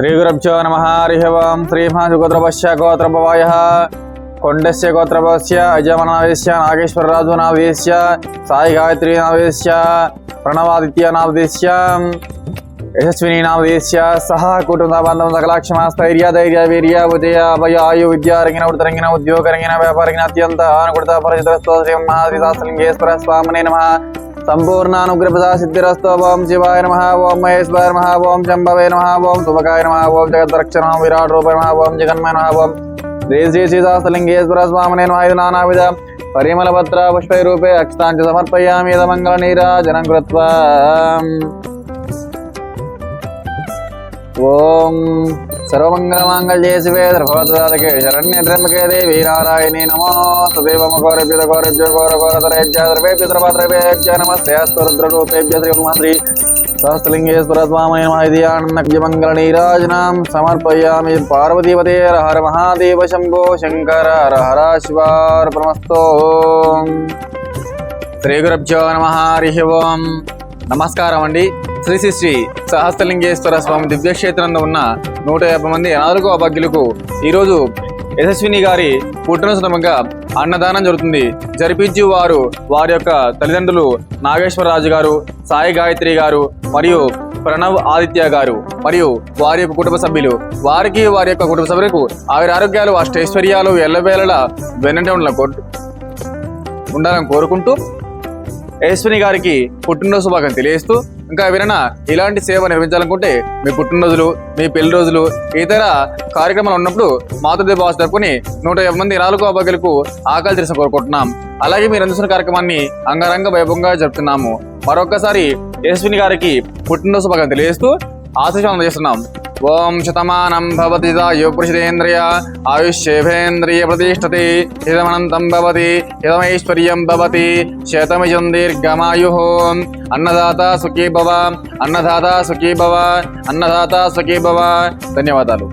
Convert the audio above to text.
శ్రీగురభ్యో నమ హరి ఓం శ్రీమహాసుగోత్రపశ్య గోత్రభవాయ కొండస్య గోత్రభవస్య అజమనావేశ్య నాగేశ్వరరాజు నావేశ్య సాయి గాయత్రి నావేశ్య ప్రణవాదిత్య నావేశ్య యశస్విని నామదేశ్య సహా కుటుంబ బంధం సకలాక్షమ స్థైర్య ధైర్య వీర్య ఉదయ అభయ ఆయు విద్య రంగిన ఉడతరంగిన ఉద్యోగ రంగిన వ్యాపారంగిన అత్యంత అనుకృత పరిచితస్తో శ్రీ మహాశ్రీశాస్త్రలింగేశ్వర స్వామినే నమ సంపూర్ణానుగ్రహ సిద్ధిరస్తో ఓం శివాయ నమ ఓం మహేశ్వరాయ నమ ఓం శంభవే నమ ఓం శుభకాయ నమ ఓం జగద్రక్షణ విరాట్ రూప నమ ఓం జగన్మయ నమ ఓం శ్రీ శ్రీ శ్రీశాస్త్రలింగేశ్వర స్వామి నేను ఐదు నానావిధ. పరిమళపత్ర పుష్పైరూపే అక్షతాంచ సమర్పయామి మంగళ నీరాజనం కృత్వా. ఓం సర్వమంగళమాంగళ్యే శివే ద్రభవతదాతకే శరణ్య త్ర్యంబకే దేవి నారాయణి నమో తదేవ మఘోరభ్యుత ఘోరభ్యో ఘోర ఘోరతరేభ్య ద్రవేభ్య ద్రవద్రవేభ్య నమస్తే అస్తు రుద్రరూపేభ్య సహస్రలింగేశ్వర స్వామయ ఇది ఆనందమంగళ నీరాజనాం సమర్పయామి పార్వతీపతే హర మహాదేవ శంభో శంకర హర హర శివార్పణమస్తో శ్రీ గురభ్యో నమ హరి ఓం నమస్కారం అండి శ్రీ శ్రీ శ్రీ సహస్రలింగేశ్వర స్వామి దివ్యక్షేత్రంలో ఉన్న నూట యాభై మంది నాలుగో అభగ్యులకు ఈరోజు యశస్విని గారి పుట్టిన అన్నదానం జరుగుతుంది. జరిపించి వారు వారి యొక్క తల్లిదండ్రులు నాగేశ్వరరాజు గారు సాయి గాయత్రి గారు మరియు ప్రణవ్ ఆదిత్య గారు మరియు వారి యొక్క కుటుంబ సభ్యులు. వారికి వారి యొక్క కుటుంబ సభ్యులకు ఆవిరి ఆరోగ్యాలు అష్టైశ్వర్యాలు ఎల్లవేళలా వెన్నంటే ఉండాలని కోరుకుంటూ యశ్విని గారికి పుట్టినరోజు శుభాకాంక్షలు తెలియజేస్తూ ఇంకా ఎవరైనా ఇలాంటి సేవ నిర్వహించాలనుకుంటే మీ పుట్టినరోజులు మీ పెళ్ళి రోజులు ఇతర కార్యక్రమాలు ఉన్నప్పుడు మాతృదేవ భాష జరుపుకొని నూట యాభై మంది నాలుగు అభ్యర్థులకు ఆకలి తెలిసిన కోరుకుంటున్నాం. అలాగే మీరు అందిస్తున్న కార్యక్రమాన్ని అంగరంగ వైభవంగా జరుపుతున్నాము. మరొకసారి యశ్విని గారికి పుట్టినరోజు శుభాకాంక్షలు తెలియజేస్తూ ఆశీర్వాదం అందజేస్తున్నాం. ఓం శతమానం భవతి యోపురుషేంద్రియ ఆయుష్యేభేంద్రియ ప్రతిష్టతి హితమనంతం భవతి హితమైశ్వర్యం భవతి శతమిజం దీర్ఘమాయు అన్నదాత సుఖీ భవ అన్నదాత సుఖీ భవ అన్నదాత సుఖీ భవ ధన్యవాదాలు